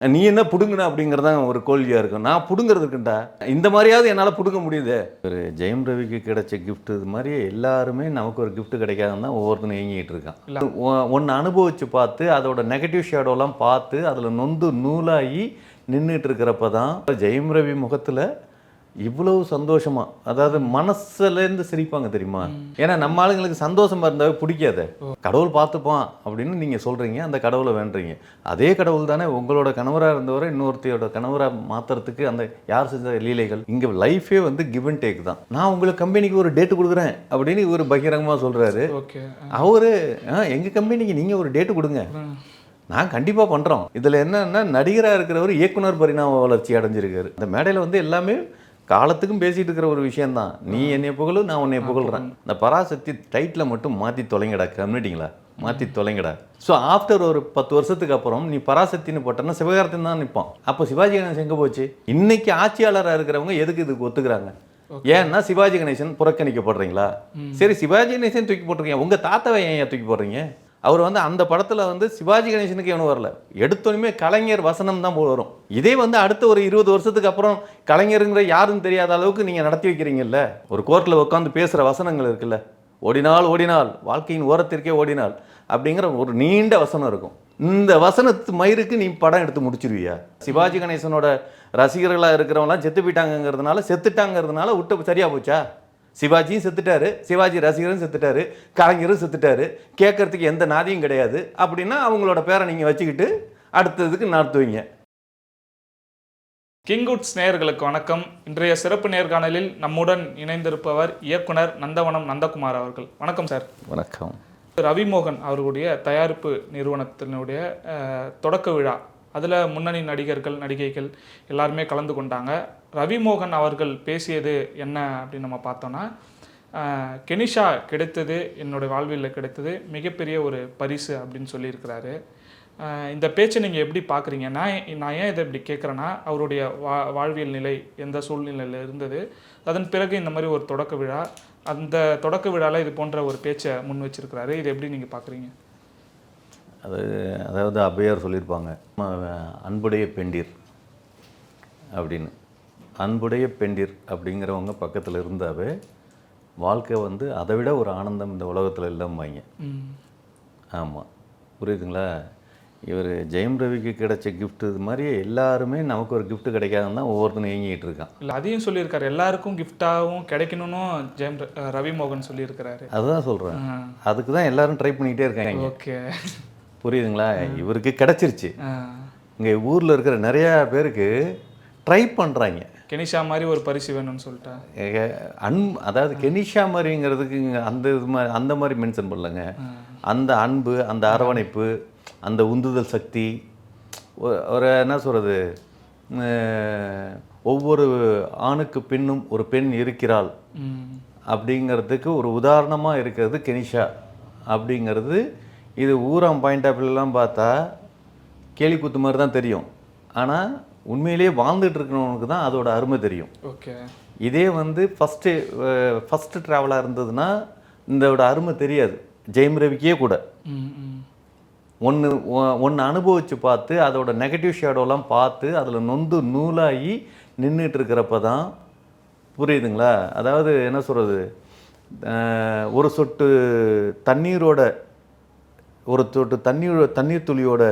நீ என்ன புடுங்கின அப்படிங்கிறதான் ஒரு கேள்வியாக இருக்கும். நான் புடுங்கிறதுக்குண்டா இந்த மாதிரியாவது என்னால் புடுங்க முடியுது. ஒரு ஜெயம் ரவிக்கு கிடைச்ச gift இது மாதிரி எல்லாருமே நமக்கு ஒரு gift கிடைக்காதுன்னு தான் ஒவ்வொருத்தனும் இயங்கிட்டு இருக்கான். ஒன்று அனுபவித்து பார்த்து அதோட நெகட்டிவ் ஷேடோலாம் பார்த்து அதில் நொந்து நூலாகி நின்றுட்டு இருக்கிறப்ப தான் ஜெயம் ரவி முகத்தில் இவ்வளவு சந்தோஷமா? அதாவது மனசுலேருந்து சிரிப்பாங்க தெரியுமா? ஏன்னா நம்ம ஆளுங்களுக்கு சந்தோஷமா இருந்தாவே பிடிக்காத. கடவுள் பார்த்துப்பான் அப்படின்னு நீங்க சொல்றீங்க அந்த கடவுளை வேண்டுறீங்க அதே கடவுள் தானே உங்களோட கணவராக இருந்தவரை இன்னொருத்தையோட கணவராக மாத்துறதுக்கு அந்த யார் செஞ்ச லீலைகள்? இங்க லைஃபே வந்து கிவ் அண்ட் டேக் தான். நான் உங்களுக்கு கம்பெனிக்கு ஒரு டேட் கொடுக்குறேன் அப்படின்னு இவர் பகிரங்கமா சொல்றாரு. அவரு "ஆ, எங்க கம்பெனிக்கு நீங்க ஒரு டேட் கொடுங்க. நான் கண்டிப்பா பண்றோம். இதுல என்னன்னா நடிகரா இருக்கிறவர் இயக்குனர் பரிணாம வளர்ச்சி அடைஞ்சிருக்காரு. இந்த மேடையில வந்து எல்லாமே காலத்துக்கும் பேசிட்டு இருக்கிற ஒரு விஷயம்தான் நீ என்னை புகழு நான் உன்னை புகழ்றேன். இந்த பராசக்தி டைட்டில் மட்டும் மாத்தி தொலைங்கடா கம்யூனிட்டிங்களா மாத்தி தொலைங்கடா. ஸோ ஆஃப்டர் ஒரு பத்து வருஷத்துக்கு அப்புறம் நீ பராசக்தின்னு போட்டேன்னா சிவகார்த்தின் தான் நிற்பான் அப்போ சிவாஜி கணேசன் எங்கே போச்சு? இன்னைக்கு ஆட்சியாளராக இருக்கிறவங்க எதுக்கு இதுக்கு ஒத்துக்கிறாங்க? ஏன்னா சிவாஜி கணேசன் புறக்கணிக்கப்படுறீங்களா? சரி சிவாஜி கணேசன் தூக்கி போட்டிருக்கீங்க. உங்க தாத்தாவை ஏன் தூக்கி போடுறீங்க? அவர் வந்து அந்த படத்தில் வந்து சிவாஜி கணேசனுக்கு எவனும் வரல. எடுத்தோடனே கலைஞர் வசனம் தான் போல் வரும். இதே வந்து அடுத்த ஒரு இருபது வருஷத்துக்கு அப்புறம் கலைஞருங்கிற யாருன்னு தெரியாத அளவுக்கு நீங்கள் நடத்தி வைக்கிறீங்கல்ல? ஒரு கோர்ட்டில் உட்காந்து பேசுகிற வசனங்கள் இருக்குல்ல? ஓடினால் ஓடினால் வாழ்க்கையின் ஓரத்திற்கே ஓடினால் அப்படிங்கிற ஒரு நீண்ட வசனம் இருக்கும். இந்த வசனத்து மயிருக்கு நீ படம் எடுத்து முடிச்சிருவியா? சிவாஜி கணேசனோட ரசிகர்களாக இருக்கிறவங்களாம் செத்து போயிட்டாங்கங்கிறதுனால செத்துட்டாங்கிறதுனால விட்டு சரியா போச்சா? சிவாஜியும் செத்துட்டாரு சிவாஜி ரசிகரும் செத்துட்டாரு கலைஞரும் செத்துட்டாரு கேட்கறதுக்கு எந்த நாதியும் கிடையாது அப்படின்னா அவங்களோட பேரை நீங்கள் வச்சுக்கிட்டு அடுத்ததுக்கு நடத்துவீங்க. கிங்குட்ஸ் நேயர்களுக்கு வணக்கம். இன்றைய சிறப்பு நேர்காணலில் நம்முடன் இணைந்திருப்பவர் இயக்குனர் நந்தவனம் நந்தகுமார் அவர்கள். வணக்கம் சார். வணக்கம். ரவிமோகன் அவர்களுடைய தயாரிப்பு நிறுவனத்தினுடைய தொடக்க விழா. அதில் முன்னணி நடிகர்கள் நடிகைகள் எல்லாருமே கலந்து கொண்டாங்க. ரவிமோகன் அவர்கள் பேசியது என்ன அப்படின்னு நம்ம பார்த்தோன்னா கெனிஷா கிடைத்தது என்னுடைய வாழ்வில் கிடைத்தது மிகப்பெரிய ஒரு பரிசு அப்படின்னு சொல்லியிருக்கிறாரு. இந்த பேச்சை நீங்கள் எப்படி பார்க்குறீங்க? நான் ஏன்- நான் ஏன் இதை இப்படி கேட்குறேன்னா அவருடைய வா வாழ்வியல் நிலை எந்த சூழ்நிலையில் இருந்தது அதன் பிறகு இந்த மாதிரி ஒரு தொடக்க விழா அந்த தொடக்க விழாவில் இது போன்ற ஒரு பேச்சை முன் வச்சிருக்கிறாரு. இது எப்படி நீங்கள் பார்க்குறீங்க? அது அதாவது அபையார் சொல்லியிருப்பாங்க ம, அன்புடைய பெண்டீர் அப்படின்னு. அன்புடைய பெண்டிர் அப்படிங்கிறவங்க பக்கத்தில் இருந்தாவே வாழ்க்கை வந்து அதை விட ஒரு ஆனந்தம் இந்த உலகத்தில் இல்லாமங்க ம். ஆமாம் புரியுதுங்களா? இவர் ஜெயம் ரவிக்கு கிடைச்ச gift இது மாதிரி எல்லாருமே நமக்கு ஒரு gift கிடைக்காதுன்னு தான் ஒவ்வொருத்தனும் இயங்கிட்டு இருக்கான். இல்லை அதையும் சொல்லியிருக்காரு. எல்லாருக்கும் கிஃப்டாகவும் கிடைக்கணும்னு ஜெயம் ர- அஹ் ரவிமோகன் சொல்லியிருக்கிறாரு. அதுதான் சொல்கிறேன் அதுக்கு தான் எல்லாரும் ட்ரை பண்ணிக்கிட்டே இருக்காங்க. ஓகே. புரியுதுங்களா? இவருக்கு கிடைச்சிருச்சு. இங்கே ஊரில் இருக்கிற நிறையா பேருக்கு ட்ரை பண்ணுறாங்க கெனிஷா மாதிரி ஒரு பரிசு வேணும்னு சொல்லிட்டா? அன் அதாவது கெனிஷா மாதிரிங்கிறதுக்கு அந்த இது மாதிரி அந்த மாதிரி மென்ஷன் பண்ணலங்க. அந்த அன்பு அந்த அரவணைப்பு அந்த உந்துதல் சக்தி ஒரு என்ன சொல்கிறது ஒவ்வொரு ஆணுக்கு பின்னும் ஒரு பெண் இருக்கிறாள். அப்படிங்கிறதுக்கு ஒரு உதாரணமாக இருக்கிறது கெனிஷா. அப்படிங்கிறது இது ஊராம் பாயிண்ட் ஆஃப் வியூலாம் பார்த்தா கேலி குத்து மாதிரி தான் தெரியும். ஆனால் உண்மையிலேயே வாழ்ந்துட்டு இருக்கிறவனுக்கு தான் அதோட அருமை தெரியும். ஓகே. இதே வந்து ஃபஸ்ட்டு ஃபஸ்ட்டு ட்ராவலாக இருந்ததுன்னா இதோட அருமை தெரியாது. ஜெயம் ரவிக்கே கூட. ஒன்று ஒன்று அனுபவித்து பார்த்து அதோட நெகட்டிவ் ஷேடோலாம் பார்த்து அதில் நொந்து நூலாகி நின்றுட்டு இருக்கிறப்ப தான் புரியுதுங்களா? அதாவது என்ன சொல்கிறது ஒரு சொட்டு தண்ணீரோட ஒரு சொட்டு தண்ணீர் தண்ணீர் துளியோட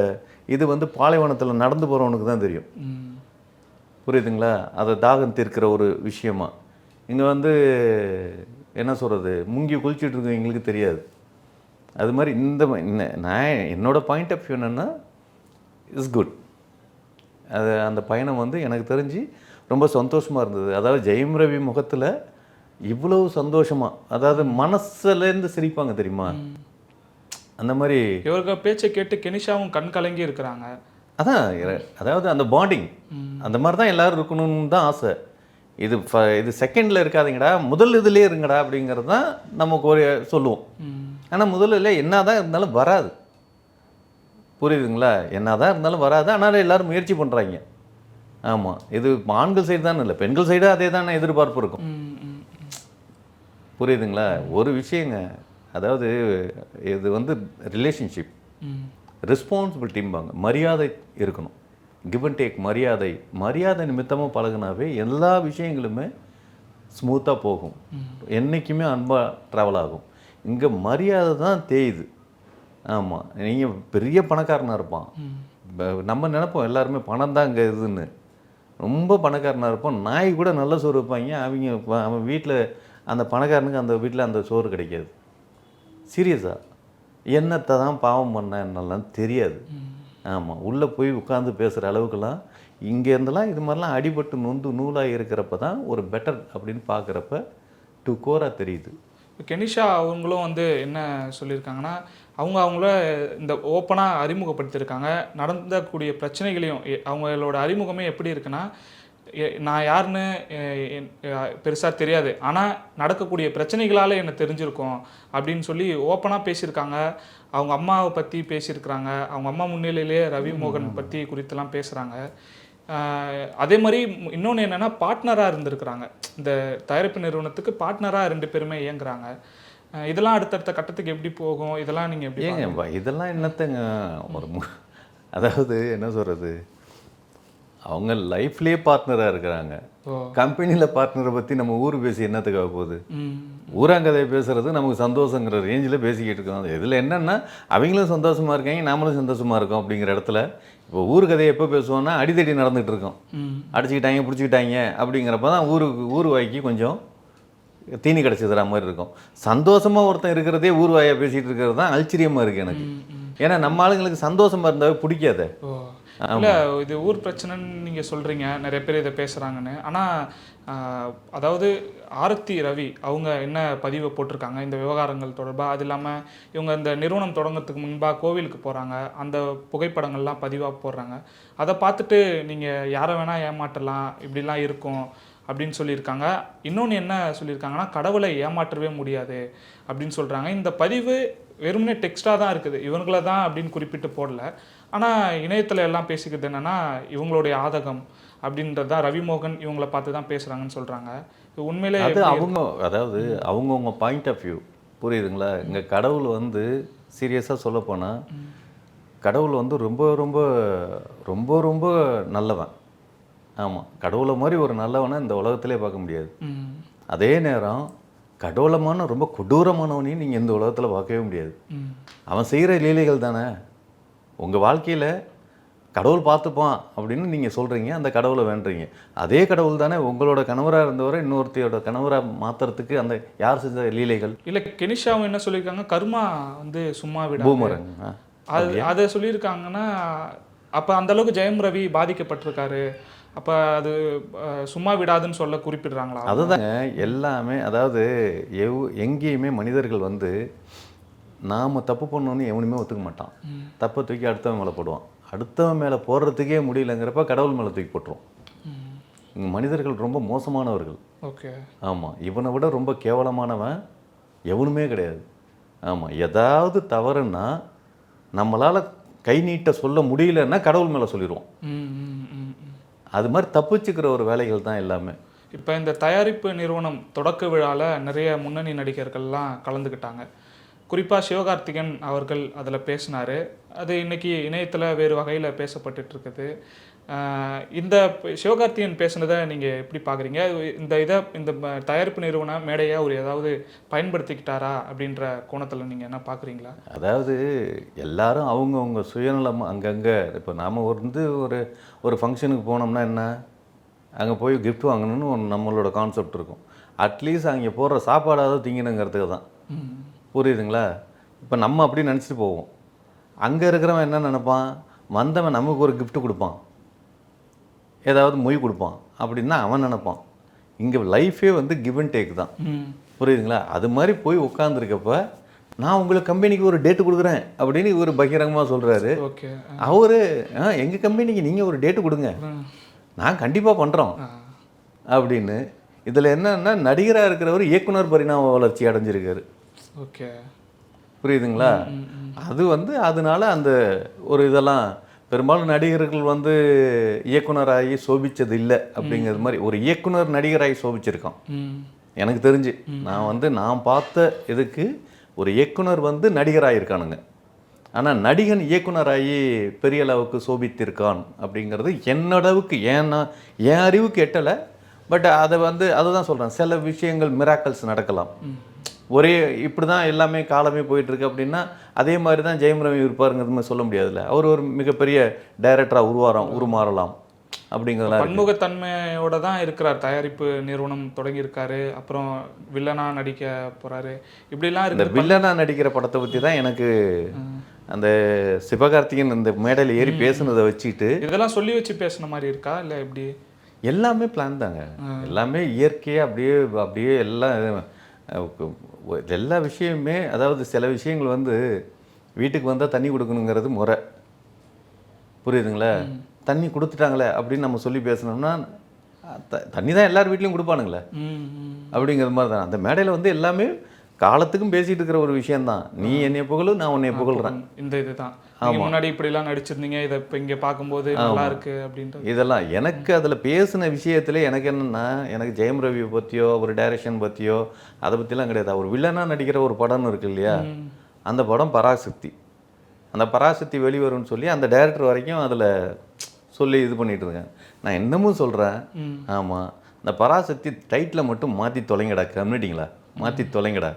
இது வந்து பாலைவனத்தில் நடந்து போகிறவனுக்கு தான் தெரியும். புரியுதுங்களா? அதை தாகம் தீர்க்கிற ஒரு விஷயமா. இங்கே வந்து என்ன சொல்கிறது முங்கி குளிச்சுட்டு இருக்கவங்களுக்கு தெரியாது. அது மாதிரி இந்த நான் என்னோட பாயிண்ட் ஆஃப் வியூ என்னென்னா இஸ் குட் அது அந்த பயணம் வந்து எனக்கு தெரிஞ்சு ரொம்ப சந்தோஷமாக இருந்தது. அதாவது ஜெயம் ரவி முகத்தில் இவ்வளவு சந்தோஷமாக அதாவது மனசுலேருந்து சிரிப்பாங்க தெரியுமா? அந்த மாதிரி இவருக்கு பேச்சை கேட்டு கெனிஷாவும் கண் கலங்கி இருக்கிறாங்க. அதான் அதாவது அந்த பாண்டிங் அந்த மாதிரி தான் எல்லாரும் இருக்கணும்னு தான் ஆசை. இது இது செகண்டில் இருக்காதீங்கடா முதல் இதுலேயே இருங்கடா அப்படிங்கிறது தான் நமக்கு ஒரு சொல்லுவோம். ஆனால் முதல்ல என்ன தான் இருந்தாலும் வராது. புரியுதுங்களா? என்ன தான் இருந்தாலும் வராது ஆனாலும் எல்லாரும் முயற்சி பண்ணுறாங்க ஆமாம் இது ஆண்கள் சைடு தான் இல்லை பெண்கள் சைடு அதே தான் எதிர்பார்ப்பு இருக்கும். புரியுதுங்களா? ஒரு விஷயங்க அதாவது இது வந்து ரிலேஷன்ஷிப் ரெஸ்பான்சிபிலிட்டிம்பாங்க மரியாதை இருக்கணும். கிவ் அண்ட் டேக் மரியாதை. மரியாதை நிமித்தமாக பழகுனாவே எல்லா விஷயங்களுமே ஸ்மூத்தாக போகும். என்றைக்குமே அன்பாக ட்ராவல் ஆகும். இங்கே மரியாதை தான் தேயுது. ஆமாம் நீங்கள் பெரிய பணக்காரனாக இருப்பான். நம்ம நினைப்போம் எல்லாருமே பணம் தான் இங்கே இதுன்னு. ரொம்ப பணக்காரனாக இருப்போம் நாய் கூட நல்ல சோறு வைப்பாங்க. அவங்க அவன் வீட்டில் அந்த பணக்காரனுக்கு அந்த வீட்டில் அந்த சோறு கிடைக்காது. சீரியஸாக என்னத்தை தான் பாவம் பண்ண என்னெல்லாம் தெரியாது. ஆமாம் உள்ளே போய் உட்காந்து பேசுகிற அளவுக்குலாம் இங்கேருந்தெல்லாம் இது மாதிரிலாம் அடிபட்டு நொந்து நூலாக இருக்கிறப்ப தான் ஒரு பெட்டர் அப்படின்னு பார்க்குறப்ப டு கோராக தெரியுது. கெனிஷா அவங்களும் வந்து என்ன சொல்லியிருக்காங்கன்னா அவங்க அவங்கள இந்த ஓப்பனாக அறிமுகப்படுத்தியிருக்காங்க. நடந்தக்கூடிய பிரச்சனைகளையும் எ- அவங்களோட அறிமுகமே எப்படி இருக்குன்னா நான் யாருன்னு பெருசாக தெரியாது. ஆனால் நடக்கக்கூடிய பிரச்சனைகளால் என்ன தெரிஞ்சிருக்கும் அப்படின்னு சொல்லி ஓப்பனாக பேசியிருக்காங்க. அவங்க அம்மாவை பற்றி பேசியிருக்கிறாங்க. அவங்க அம்மா முன்னிலையிலே ரவி மோகன் பற்றி குறித்தெல்லாம் பேசுகிறாங்க அதே மாதிரி இன்னொன்று என்னென்னா பார்ட்னராக இருந்திருக்கிறாங்க. இந்த தயாரிப்பு நிறுவனத்துக்கு பார்ட்னராக ரெண்டு பேருமே இயங்குறாங்க. இதெல்லாம் அடுத்தடுத்த கட்டத்துக்கு எப்படி போகும்? இதெல்லாம் நீங்கள் எப்படி ஏங்க இதெல்லாம் என்னத்தங்க? ஒரு அதாவது என்ன சொல்கிறது அவங்க லைஃப்லேயே பார்ட்னராக இருக்கிறாங்க. கம்பெனியில் பார்ட்னரை பற்றி நம்ம ஊர் பேசி என்னத்துக்காக போகுது? ம். ஊராங்கதையை பேசுறது நமக்கு சந்தோஷங்கிற ரேஞ்சில் பேசிக்கிட்டு இருக்கோம். இதில் என்னென்னா அவங்களும் சந்தோஷமாக இருக்காங்க நாமளும் சந்தோஷமாக இருக்கோம் அப்படிங்கிற இடத்துல இப்போ ஊர் கதையை எப்போ பேசுவோம்னா அடிதடி நடந்துகிட்டு இருக்கோம். அடிச்சுக்கிட்டாங்க பிடிச்சிக்கிட்டாங்க அப்படிங்கிறப்ப தான் ஊருக்கு ஊர் வாய்க்கு கொஞ்சம் தீனி கிடச்சிதுற மாதிரி இருக்கும். சந்தோஷமாக ஒருத்தன் இருக்கிறதே ஊர் வாயை பேசிகிட்டு இருக்கிறது தான் ஆச்சரியமாக இருக்குது எனக்கு. ஏன்னா நம்ம ஆளுங்களுக்கு சந்தோஷமாக இருந்தாவே பிடிக்காதே. இல்லை இது ஊர் பிரச்சனைன்னு நீங்கள் சொல்கிறீங்க நிறைய பேர் இதை பேசுகிறாங்கன்னு ஆனால் அதாவது ஆரத்தி ரவி அவங்க என்ன பதிவை போட்டிருக்காங்க? இந்த விவகாரங்கள் தொடர்பாக அது இல்லாமல் இவங்க இந்த நிறுவனம் தொடங்கிறதுக்கு முன்பாக கோவிலுக்கு போகிறாங்க அந்த புகைப்படங்கள்லாம் பதிவாக போடுறாங்க. அதை பார்த்துட்டு நீங்கள் யாரை வேணால் ஏமாற்றலாம். இப்படிலாம் இருக்கும். அப்படின்னு சொல்லியிருக்காங்க. இன்னொன்று என்ன சொல்லியிருக்காங்கன்னா கடவுளை ஏமாற்றவே முடியாது அப்படின்னு சொல்கிறாங்க இந்த பதிவு வெறுமனே டெக்ஸ்டாக தான் இருக்குது. இவங்கள தான் அப்படின்னு குறிப்பிட்டு போடல. ஆனால் இணையத்தில் எல்லாம் பேசிக்கிறது என்னன்னா இவங்களுடைய ஆதகம் அப்படின்றது தான் ரவிமோகன் இவங்கள பார்த்து தான் பேசுகிறாங்கன்னு சொல்கிறாங்க உண்மையிலே அது அவங்க அதாவது அவங்கவுங்க பாயிண்ட் ஆஃப் வியூ புரியுதுங்களா? இங்கே கடவுள் வந்து சீரியஸாக சொல்லப்போனால் கடவுள் வந்து ரொம்ப ரொம்ப ரொம்ப ரொம்ப நல்லவன். ஆமாம் கடவுளை மாதிரி ஒரு நல்லவனை இந்த உலகத்திலே பார்க்க முடியாது. அதே நேரம் கடவுளமான ரொம்ப கொடூரமானவனையும் நீங்கள் இந்த உலகத்தில் பார்க்கவே முடியாது. அவன் செய்கிற லீலைகள் தானே? உங்கள் வாழ்க்கையில் கடவுள் பார்த்துப்பான் அப்படின்னு நீங்கள் சொல்கிறீங்க அந்த கடவுளை வேண்டுறீங்க. அதே கடவுள் தானே உங்களோட கணவராக இருந்தவரை இன்னொருத்தையோட கணவராக மாற்றுறதுக்கு அந்த யார் செஞ்ச லீலைகள்? இல்லை கெனிஷாவும் என்ன சொல்லியிருக்காங்க? கர்மா வந்து சும்மா விட பூமரங். ஆ. அது அதை சொல்லியிருக்காங்கன்னா அப்போ அந்த அளவுக்கு ஜெயம் ரவி பாதிக்கப்பட்டிருக்காரு. அப்போ அது சும்மா விடாதுன்னு சொல்ல குறிப்பிடுறாங்களா? அதுதாங்க எல்லாமே அதாவது எவ் எங்கேயுமே மனிதர்கள் வந்து நாம் தப்பு பண்ணோன்னு எவனுமே ஒத்துக்க மாட்டான். தப்பை தூக்கி அடுத்தவன் மேலே போடுவான். அடுத்தவன் மேலே போடுறதுக்கே முடியலங்கிறப்ப கடவுள் மேலே தூக்கி போட்டுருவோம் மனிதர்கள் ரொம்ப மோசமானவர்கள். ஓகே. ஆமாம் இவனை விட ரொம்ப கேவலமானவன் எவனுமே கிடையாது. ஆமாம் ஏதாவது தவறுன்னா நம்மளால் கை நீட்ட சொல்ல முடியலன்னா கடவுள் மேலே சொல்லிடுவோம் அது மாதிரி தப்பிச்சுக்கிற ஒரு வேலைகள் தான் எல்லாமே. இப்போ இந்த தயாரிப்பு நிறுவனம் தொடக்க விழாவில் நிறைய முன்னணி நடிகர்கள்லாம் கலந்துக்கிட்டாங்க. குறிப்பாக சிவகார்த்திகேயன் அவர்கள் அதில் பேசினார். அது இன்னைக்கு இணையத்தில் வேறு வகையில் பேசப்பட்டுருக்குது இந்த சிவகார்த்திகேயன் பேசுனதை நீங்கள் எப்படி பார்க்குறீங்க இந்த இதை இந்த தயாரிப்பு நிறுவன மேடையை அவர் ஏதாவது பயன்படுத்திக்கிட்டாரா அப்படின்ற கோணத்தில் நீங்கள் என்ன பார்க்குறீங்களா அதாவது எல்லாரும் அவங்கவுங்க சுயநலம் அங்கங்கே இப்போ நாம் வந்து ஒரு ஒரு ஃபங்க்ஷனுக்கு போனோம்னா என்ன? அங்கே போய் gift வாங்கணும்னு ஒரு நம்மளோட கான்செப்ட் இருக்கும். அட்லீஸ்ட் அங்கே போடுற சாப்பாடாவது திங்கணுங்கிறதுக்கு தான். புரியுதுங்களா? இப்போ நம்ம அப்படி நினச்சிட்டு போவோம். அங்கே இருக்கிறவன் என்ன நினைப்பான்? வந்தவன் நமக்கு ஒரு gift கொடுப்பான். ஏதாவது மொய் கொடுப்பான் அப்படின்னா அவன் நினைப்பான். இங்கே லைஃபே வந்து கிவ் அண்ட் டேக் தான். புரியுதுங்களா? அது மாதிரி போய் உட்காந்துருக்கப்ப நான் உங்களுக்கு கம்பெனிக்கு ஒரு டேட்டு கொடுக்குறேன் அப்படின்னு இவர் பகிரங்கமாக சொல்கிறாரு ஓகே அவர் எங்கள் கம்பெனிக்கு நீங்கள் ஒரு டேட்டு கொடுங்க. நான் கண்டிப்பாக பண்ணுறோம் அப்படின்னு. இதில் என்னன்னா நடிகராக இருக்கிறவர் இயக்குனர் பரிணாம வளர்ச்சி அடைஞ்சிருக்காரு. ஓகே. புரியுதுங்களா? அது வந்து அதனால அந்த ஒரு இதெல்லாம் பெரும்பாலும் நடிகர்கள் வந்து இயக்குனராகி சோபிச்சது இல்லை அப்படிங்கிறது மாதிரி ஒரு இயக்குனர் நடிகராகி சோபிச்சிருக்கான். எனக்கு தெரிஞ்சு. நான் வந்து நான் பார்த்த இதுக்கு ஒரு இயக்குனர் வந்து நடிகராக இருக்கானுங்க ஆனால் நடிகன் இயக்குனராகி பெரிய அளவுக்கு சோபித்திருக்கான் அப்படிங்கிறது என்னளவுக்கு ஏன்னா என் அறிவுக்கு எட்டலை. பட் அதை வந்து அதை தான் சொல்கிறேன் சில விஷயங்கள் மிராக்கல்ஸ் நடக்கலாம். ஒரே இப்படி தான் எல்லாமே காலமே போயிட்டு இருக்கு அப்படின்னா அதே மாதிரி தான் ஜெயம் ரவி இருப்பாருங்கிறது மாதிரி சொல்ல முடியாதுல்ல. அவர் ஒரு மிகப்பெரிய டைரக்டராக உருவாரம் உருமாறலாம் அப்படிங்கிறதுலாம் இருக்கு. பன்முகத்தன்மையோட தான் இருக்கிறார். தயாரிப்பு நிறுவனம் தொடங்கியிருக்காரு. அப்புறம் வில்லனா நடிக்க போறாரு. இப்படிலாம் இந்த வில்லனா நடிக்கிற படத்தை பற்றி தான் எனக்கு அந்த சிவகார்த்திகேயன் இந்த மேடையில் ஏறி பேசுனதை வச்சுட்டு இதெல்லாம் சொல்லி வச்சு பேசுன மாதிரி இருக்கா? இல்ல எப்படி? எல்லாமே பிளான் தாங்க. எல்லாமே இயற்கையாக அப்படியே அப்படியே எல்லாம் எல்லா விஷயமுமே அதாவது சில விஷயங்கள் வந்து வீட்டுக்கு வந்தால் தண்ணி கொடுக்கணுங்கிறது முறை. புரியுதுங்களா? தண்ணி கொடுத்துட்டாங்களே அப்படின்னு நம்ம சொல்லி பேசணும்னா அஹ், த- தண்ணி தான் எல்லார் வீட்லேயும் கொடுப்பானுங்களே. அப்படிங்கிற மாதிரி தான். அந்த மேடையில் வந்து எல்லாமே காலத்துக்கும் பேசிட்டு இருக்கிற ஒரு விஷயம்தான். நீ என்னைய புகழு நான் உன்னைய புகழ்றேன். இந்த இதுதான். நீங்க முன்னாடி இப்படி எல்லாம் நடிச்சிருந்தீங்க இதை இப்ப இங்க பார்க்கும்போது நல்லா இருக்கு அப்படின்றது. இதெல்லாம் எனக்கு அதில் பேசின விஷயத்துல எனக்கு என்னென்னா எனக்கு ஜெயம் ரவியை பற்றியோ ஒரு டைரக்ஷன் பற்றியோ அதை பற்றிலாம் கிடையாது. அவர் வில்லனாக நடிக்கிற ஒரு படம்னு இருக்கு இல்லையா? அந்த படம் பராசக்தி. அந்த பராசக்தி வெளிவரும்னு சொல்லி அந்த டைரக்டர் வரைக்கும் அதில் சொல்லி இது பண்ணிட்டு இருக்கேன் நான் இன்னமும் சொல்கிறேன் ஆமாம் இந்த பராசக்தி டைட்டில் மட்டும் மாற்றி தொலைங்கடா. கம்யூனிட்டிங்களா மாற்றி தொலைங்கடா.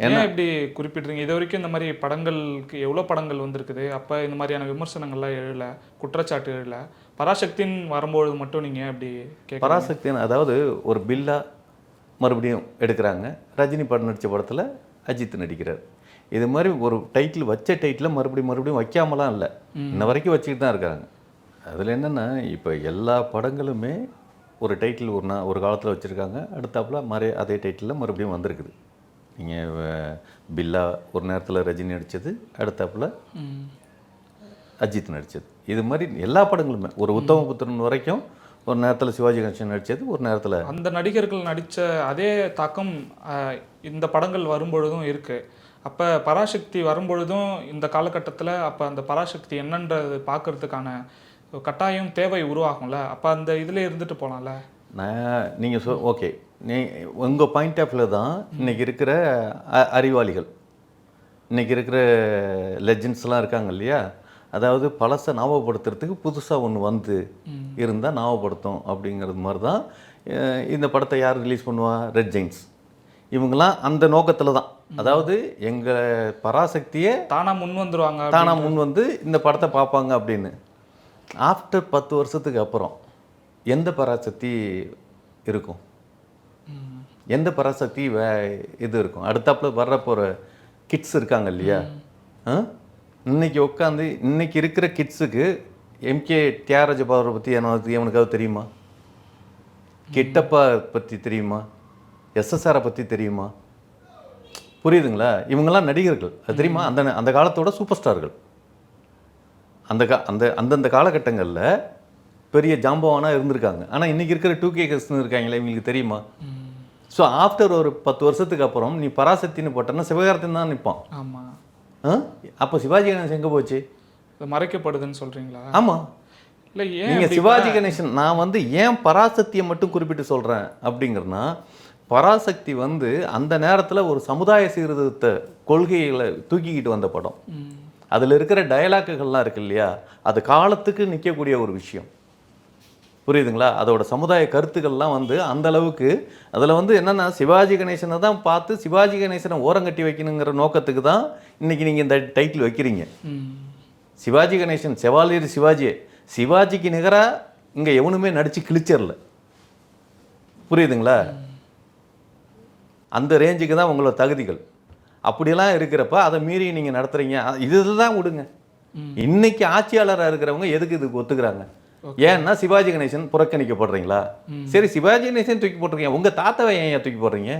ஏன் இப்படி குறிப்பிடுறீங்க இது வரைக்கும் இந்த மாதிரி படங்களுக்கு எவ்வளோ படங்கள் வந்திருக்குது? அப்போ இந்த மாதிரியான விமர்சனங்கள்லாம் எழல குற்றச்சாட்டு எழல பராசக்தின்னு வரும்பொழுது மட்டும் நீங்க இப்படி கேட்க பராசக்தி அதாவது ஒரு பில்லா மறுபடியும் எடுக்கிறாங்க. ரஜினி படம் நடித்த படத்தில் அஜித் நடிக்கிறார். இது மாதிரி ஒரு டைட்டில் வச்ச டைட்டில் மறுபடியும் மறுபடியும் வைக்காமலாம் இல்லை. இன்ன வரைக்கும் வச்சுக்கிட்டு தான் இருக்காங்க. அதில் என்னென்னா இப்போ எல்லா படங்களுமே ஒரு டைட்டில் ஒரு நா- ஒரு காலத்தில் வச்சுருக்காங்க. அடுத்தாப்புல மறு அதே டைட்டிலில் மறுபடியும் வந்திருக்குது. நீங்கள் பில்லா ஒரு நேரத்தில் ரஜினி நடித்தது அடுத்தாப்புல. அஜித் நடித்தது இது மாதிரி எல்லா படங்களுமே. ஒரு உத்தம புத்திரன் வரைக்கும் ஒரு நேரத்தில் சிவாஜி கணேசன் நடித்தது ஒரு நேரத்தில் அந்த நடிகர்கள் நடிச்ச அதே தாக்கம் இந்த படங்கள் வரும்பொழுதும் இருக்கு. அப்ப பராசக்தி வரும்பொழுதும் இந்த காலகட்டத்துல அப்ப அந்த பராசக்தி என்னன்றது பார்க்கறதுக்கான கட்டாயம் தேவை உருவாகும்ல. அப்ப அந்த இதுல இருந்துட்டு போலாம்ல? நான் நீங்கள் சொ ஓகே. நீ உங்கள் பாயிண்ட் ஆஃப் வியூ தான் இன்னைக்கு இருக்கிற அ- அறிவாளிகள். இன்னைக்கு இருக்கிற லெஜண்ட்ஸ்லாம் இருக்காங்க இல்லையா? அதாவது பழசை ஞாபகப்படுத்துறதுக்கு புதுசாக ஒன்று வந்து இருந்தால் ஞாபகப்படுத்தும் அப்படிங்கிறது மாதிரி தான் இந்த படத்தை யார் ரிலீஸ் பண்ணுவா? ரெட் ஜெயின்ஸ் இவங்கெல்லாம் அந்த நோக்கத்தில் தான். அதாவது எங்கள் பராசக்தியை தானா முன் வந்துருவாங்க தானா முன் வந்து இந்த படத்தை பார்ப்பாங்க அப்படின்னு. ஆஃப்டர் பத்து வருஷத்துக்கு அப்புறம் எந்த பராசக்தி இருக்கும்? எந்த பராசக்தி வே இது இருக்கும்? அடுத்தாப்புல வர்ற போகிற கிட்ஸ் இருக்காங்க இல்லையா? இன்னைக்கு உட்காந்து இன்னைக்கு இருக்கிற கிட்ஸுக்கு எம்கே தியாகராஜ பாவரை பற்றி எனக்கு எவனுக்காவது தெரியுமா? கிட்டப்பா பற்றி தெரியுமா? எஸ்எஸ்ஆரை பற்றி தெரியுமா? புரியுதுங்களா? இவங்கெல்லாம் நடிகர்கள். அது தெரியுமா? அந்த அந்த காலத்தோட சூப்பர் ஸ்டார்கள் அந்த கா அந்த அந்தந்த காலகட்டங்களில் பெரிய ஜாம்பவானாக இருந்திருக்காங்க. ஆனால் இன்றைக்கி இருக்கிற டூ கே இருக்காங்களே இவங்களுக்கு தெரியுமா? ஸோ ஆஃப்டர் ஒரு பத்து வருஷத்துக்கு அப்புறம் நீ பராசக்தின்னு போட்டேன்னா சிவகார்த்தின் தான் நிற்பான் ஆமா. அப்போ சிவாஜி கணேசன் எங்கே போச்சு? மறைக்கப்படுதுன்னு சொல்றீங்களா? ஆமாம் இல்ல ஏன் நீங்க அப்படி சிவாஜி கணேசன் நான் வந்து ஏன் பராசக்தியை மட்டும் குறிப்பிட்டு சொல்றேன் அப்படிங்கிறனா பராசக்தி வந்து அந்த நேரத்துல ஒரு சமுதாய சீர்திருத்த கொள்கைகளை தூக்கிக்கிட்டு வந்த படம். அதுல இருக்கிற டயலாக்குகள்லாம் இருக்கு இல்லையா? அது காலத்துக்கு நிற்கக்கூடிய ஒரு விஷயம். புரியுதுங்களா? அதோட சமுதாய கருத்துக்கள்லாம் வந்து அந்த அளவுக்கு அதில் வந்து என்னன்னா சிவாஜி கணேசனை தான் பார்த்து சிவாஜி கணேசனை ஓரங்கட்டி வைக்கணுங்கிற நோக்கத்துக்கு தான் இன்னைக்கு நீங்கள் இந்த டைட்டில் வைக்கிறீங்க. சிவாஜி கணேசன் செவாலியர் சிவாஜி சிவாஜிக்கு நிகராக இங்கே எவனுமே நடித்து கிழிச்சிடல புரியுதுங்களா? அந்த ரேஞ்சுக்கு தான் உங்களோட தகுதிகள். அப்படியெல்லாம் இருக்கிறப்ப அதை மீறி நீங்கள் நடத்துறீங்க. இதில் தான் விடுங்க. இன்னைக்கு ஆட்சியாளராக இருக்கிறவங்க எதுக்கு இதுக்கு ஒத்துக்கிறாங்க? ஏன்னா சிவாஜி கணேசன் புறக்கணிக்கப்படுறீங்களா? சரி சிவாஜி கணேசன் தூக்கி போட்டுருக்கீங்க. உங்கள் தாத்தாவை ஏன் ஏன் தூக்கி போடுறீங்க?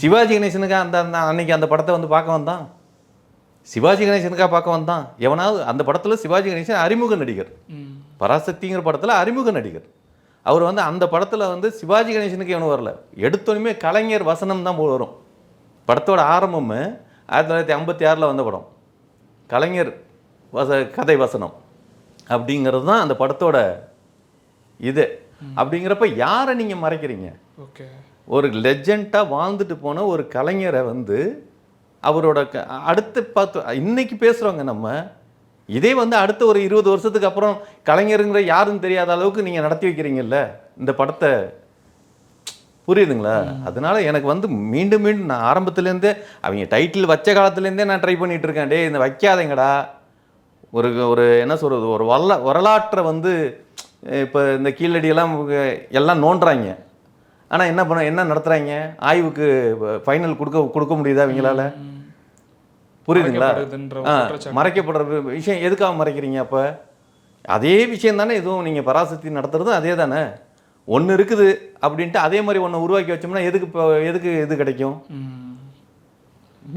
சிவாஜி கணேசனுக்கு அந்த அந்த அன்னைக்கு அந்த படத்தை வந்து பார்க்க வந்தான்? சிவாஜி கணேசனுக்காக பார்க்க வந்தான்? எவனாவது அந்த படத்தில் சிவாஜி கணேசன் அறிமுக நடிகர். பராசக்திங்கிற படத்தில் அறிமுக நடிகர். அவர் வந்து அந்த படத்தில் வந்து சிவாஜி கணேசனுக்கு எவனும் வரல. எடுத்தோடனே கலைஞர் வசனம் தான் வரும். படத்தோட ஆரம்பமே ஆயிரத்தி தொள்ளாயிரத்தி ஐம்பத்தி ஆறில் வந்த படம். கலைஞர் வச கதை வசனம். அப்படிங்கிறது தான் அந்த படத்தோட இது. அப்படிங்கிறப்ப யாரை நீங்கள் மறைக்கிறீங்க? ஓகே. ஒரு லெஜெண்டாக வாழ்ந்துட்டு போன ஒரு கலைஞரை வந்து அவரோட க- அடுத்து பார்த்து இன்னைக்கு பேசுகிறோங்க நம்ம இதே வந்து அடுத்த ஒரு இருபது வருஷத்துக்கு அப்புறம் கலைஞருங்கிற யாருன்னு தெரியாத அளவுக்கு நீங்கள் நடத்தி வைக்கிறீங்கல்ல? இந்த படத்தை புரியுதுங்களா? அதனால எனக்கு வந்து மீண்டும் மீண்டும் நான் ஆரம்பத்துலேருந்தே அவங்க டைட்டில் வச்ச காலத்துலேருந்தே நான் ட்ரை பண்ணிட்டு இருக்கேன். டேய் இந்த வைக்காதீங்கடா. ஒரு ஒரு என்ன சொல்கிறது ஒரு வரலா வரலாற்றை வந்து இப்போ இந்த கீழடியெல்லாம் எல்லாம் நோண்டுறாங்க. ஆனால் என்ன பண்ண என்ன நடத்துகிறாங்க ஆய்வுக்கு ஃபைனல் கொடுக்க கொடுக்க முடியுதா அவங்களால புரியுதுங்களா. மறைக்கப்படுற விஷயம் எதுக்காக மறைக்கிறீங்க அப்போ? அதே விஷயம் தானே இதுவும் நீங்கள் பராசக்தி நடத்துறதும் அதே தானே? ஒன்று இருக்குது அப்படின்ட்டு அதே மாதிரி ஒன்று உருவாக்கி வச்சோம்னா எதுக்கு இப்போ எதுக்கு இது கிடைக்கும்.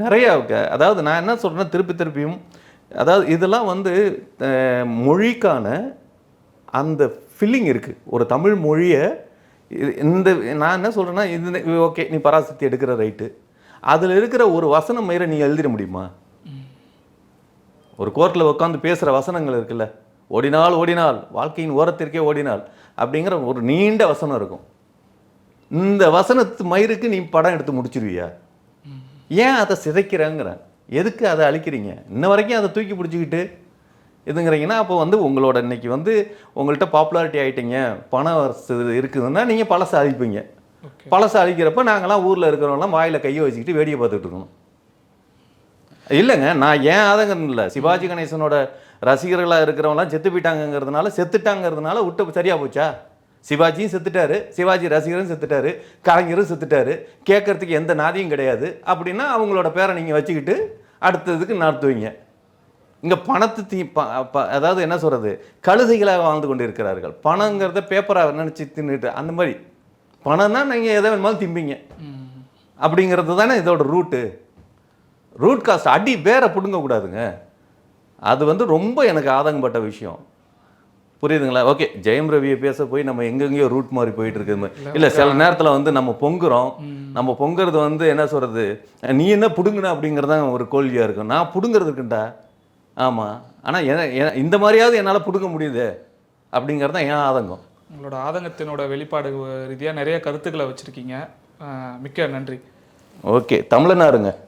நிறைய அதாவது நான் என்ன சொல்கிறேன்னா திருப்பி திருப்பியும் அதாவது இதெல்லாம் வந்து மொழிக்கான அந்த ஃபில்லிங் இருக்குது ஒரு தமிழ் மொழியை இந்த நான் என்ன சொல்கிறேன்னா இது ஓகே நீ பராசக்தி எடுக்கிற ரைட்டு அதில் இருக்கிற ஒரு வசனம் மயிரை நீ எழுதிட முடியுமா? ஒரு கோர்ட்டில் உட்காந்து பேசுகிற வசனங்கள் இருக்குல்ல ஓடினால் ஓடினால் வாழ்க்கையின் ஓரத்திற்கே ஓடினால் அப்படிங்கிற ஒரு நீண்ட வசனம் இருக்கும். இந்த வசனத்து மயிருக்கு நீ படம் எடுத்து முடிச்சிருவியா? ஏன் அதை சிதைக்கிறேங்கிறேன். எதுக்கு அதை அழிக்கிறீங்க? இன்ன வரைக்கும் அதை தூக்கி பிடிச்சிக்கிட்டு இதுங்கிறீங்கன்னா அப்போ வந்து உங்களோட இன்னைக்கு வந்து உங்கள்கிட்ட பாப்புலாரிட்டி ஆயிட்டீங்க. பணம் வசதி இருக்குதுன்னா நீங்கள் பழசை அழிப்பீங்க. பழசை அழிக்கிறப்ப நாங்களாம் ஊரில் இருக்கிறவங்களாம் வாயில் கையை வச்சுக்கிட்டு வேடிக்கை பார்த்துட்டு இருக்கணும். இல்லைங்க நான் ஏன் ஆதங்கம் இல்லை. சிவாஜி கணேசனோட ரசிகர்களாக இருக்கிறவங்களாம் செத்து போயிட்டாங்கங்கிறதுனால செத்துட்டாங்கிறதுனால விட்டு சரியா போச்சா? சிவாஜியும் செத்துட்டாரு சிவாஜி ரசிகரும் செத்துட்டாரு கலைஞரும் செத்துட்டாரு கேட்கறதுக்கு எந்த நாதியும் கிடையாது அப்படின்னா அவங்களோட பேரை நீங்கள் வச்சுக்கிட்டு அடுத்ததுக்கு நடத்துவீங்க. இங்கே பணத்து தீ ப- ப- அதாவது என்ன சொல்கிறது கழுதைகளாக வாழ்ந்து கொண்டு இருக்கிறார்கள் பணங்கிறத பேப்பராக நினச்சி தின்னுட்டு அந்த மாதிரி. பணம்னா நீங்கள் எதை வேணுமாலும் திம்பிங்க. அப்படிங்கிறது தானே இதோட ரூட்டு ரூட் காஸ்ட் அடி வேற பிடுங்க கூடாதுங்க அது வந்து ரொம்ப எனக்கு ஆதங்கப்பட்ட விஷயம். புரியுதுங்களா? ஓகே ஜெயம் ரவியை பேச போய் நம்ம எங்கெங்கேயோ ரூட் மாதிரி போயிட்டு இருக்குது இல்லை சில நேரத்தில் வந்து நம்ம பொங்குறோம். நம்ம பொங்குறது வந்து என்ன சொல்கிறது நீ என்ன பிடுங்கின அப்படிங்கிறதான் ஒரு கேள்வியாக இருக்கும். நான் பிடுங்கிறது இருக்குண்டா? ஆமாம் ஆனால் இந்த மாதிரியாவது என்னால் பிடுங்க முடியுது அப்படிங்கிறது தான் என் ஆதங்கம். உங்களோட ஆதங்கத்தினோட வெளிப்பாடு ரீதியாக நிறைய கருத்துக்களை வச்சுருக்கீங்க. மிக்க நன்றி. ஓகே தமிழனாருங்க.